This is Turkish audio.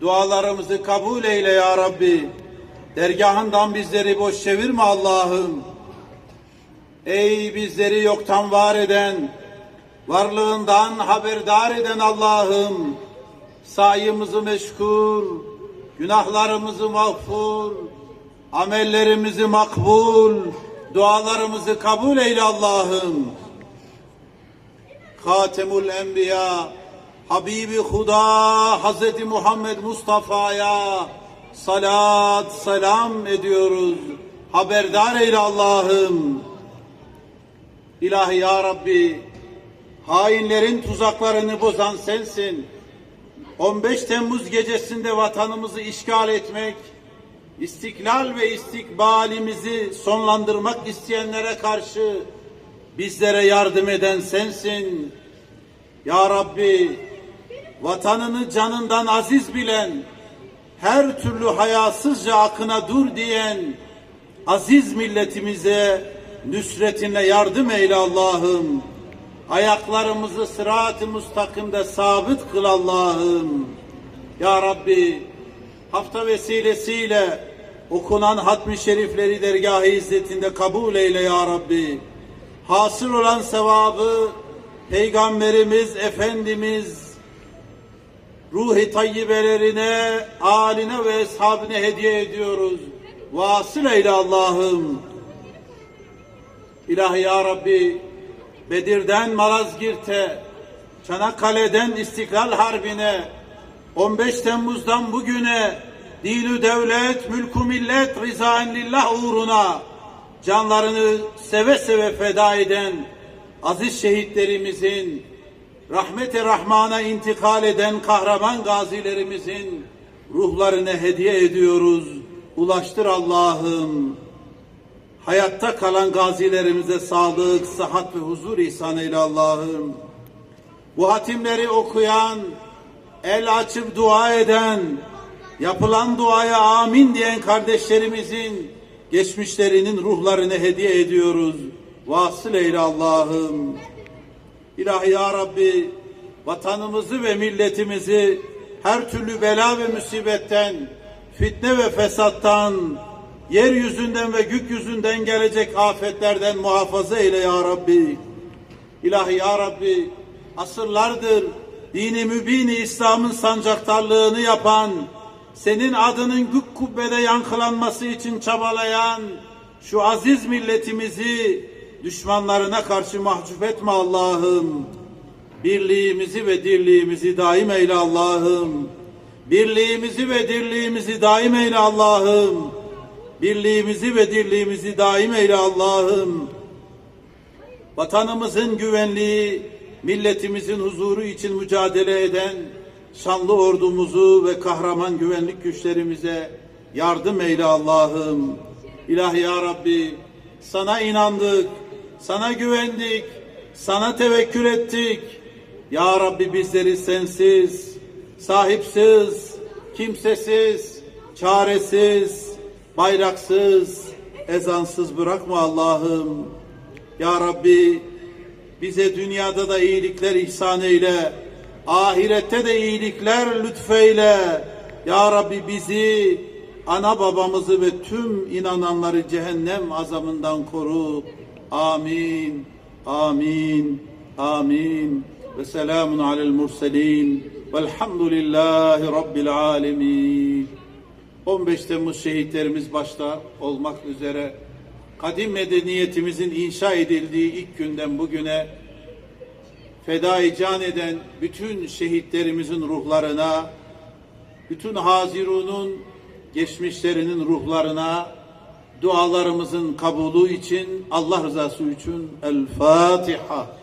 Dualarımızı kabul eyle ya Rabbi. Dergahından bizleri boş çevirme Allah'ım. Ey bizleri yoktan var eden, varlığından haberdar eden Allah'ım. Sayımızı meşgul, günahlarımızı mağfur, amellerimizi makbul, dualarımızı kabul eyle Allah'ım. Hatemul Enbiya, Habibi Huda, Hazreti Muhammed Mustafa'ya salat selam ediyoruz. Haberdar eyle Allah'ım. İlahi ya Rabbi, hainlerin tuzaklarını bozan sensin. 15 Temmuz gecesinde vatanımızı işgal etmek, istiklal ve istikbalimizi sonlandırmak isteyenlere karşı bizlere yardım eden sensin. Ya Rabbi, vatanını canından aziz bilen, her türlü hayasızca akına dur diyen aziz milletimize nüsretine yardım eyle Allah'ım. Ayaklarımızı sırat-ı mustakimde sabit kıl Allah'ım. Ya Rabbi, hafta vesilesiyle okunan hatmi şerifleri dergâh-ı izzetinde kabul eyle ya Rabbi. Hasıl olan sevabı Peygamberimiz, Efendimiz, ruhi tayyibelerine, aline ve eshabine hediye ediyoruz. Vasıl eyle Allah'ım. İlahi ya Rabbi, Bedir'den Malazgirt'e, Çanakkale'den İstiklal Harbi'ne, 15 Temmuz'dan bugüne dinü devlet, mülkü millet, rızaen lillah uğruna canlarını seve seve feda eden aziz şehitlerimizin, rahmete rahmana intikal eden kahraman gazilerimizin ruhlarını hediye ediyoruz. Ulaştır Allah'ım. Hayatta kalan gazilerimize sağlık, sıhhat ve huzur ihsan eyle Allah'ım. Bu hatimleri okuyan, el açıp dua eden, yapılan duaya amin diyen kardeşlerimizin geçmişlerinin ruhlarını hediye ediyoruz. Vasıl eyle Allah'ım. İlahi ya Rabbi vatanımızı ve milletimizi her türlü bela ve musibetten, fitne ve fesattan, yeryüzünden ve gökyüzünden gelecek afetlerden muhafaza eyle ya Rabbi. İlahi ya Rabbi asırlardır dini mübini İslam'ın sancaktarlığını yapan, senin adının gök kubbede yankılanması için çabalayan şu aziz milletimizi düşmanlarına karşı mahcup etme Allah'ım. Birliğimizi ve dirliğimizi daim eyle Allah'ım. Birliğimizi ve dirliğimizi daim eyle Allah'ım. Birliğimizi ve dirliğimizi daim eyle Allah'ım. Vatanımızın güvenliği, milletimizin huzuru için mücadele eden şanlı ordumuzu ve kahraman güvenlik güçlerimize yardım eyle Allah'ım. İlahi ya Rabbi sana inandık, sana güvendik, sana tevekkül ettik. Ya Rabbi bizleri sensiz, sahipsiz, kimsesiz, çaresiz, bayraksız, ezansız bırakma Allah'ım. Ya Rabbi bize dünyada da iyilikler ihsan eyle. Ahirette de iyilikler lütfeyle. Ya Rabbi bizi, ana babamızı ve tüm inananları cehennem azabından koru. Amin. Amin. Amin. Ve selamun alel murselin. Velhamdülillahi Rabbil alemin. 15 Temmuz şehitlerimiz başta olmak üzere kadim medeniyetimizin inşa edildiği ilk günden bugüne fedai can eden bütün şehitlerimizin ruhlarına, bütün Hazirun'un geçmişlerinin ruhlarına dualarımızın kabulü için Allah rızası için El Fatiha.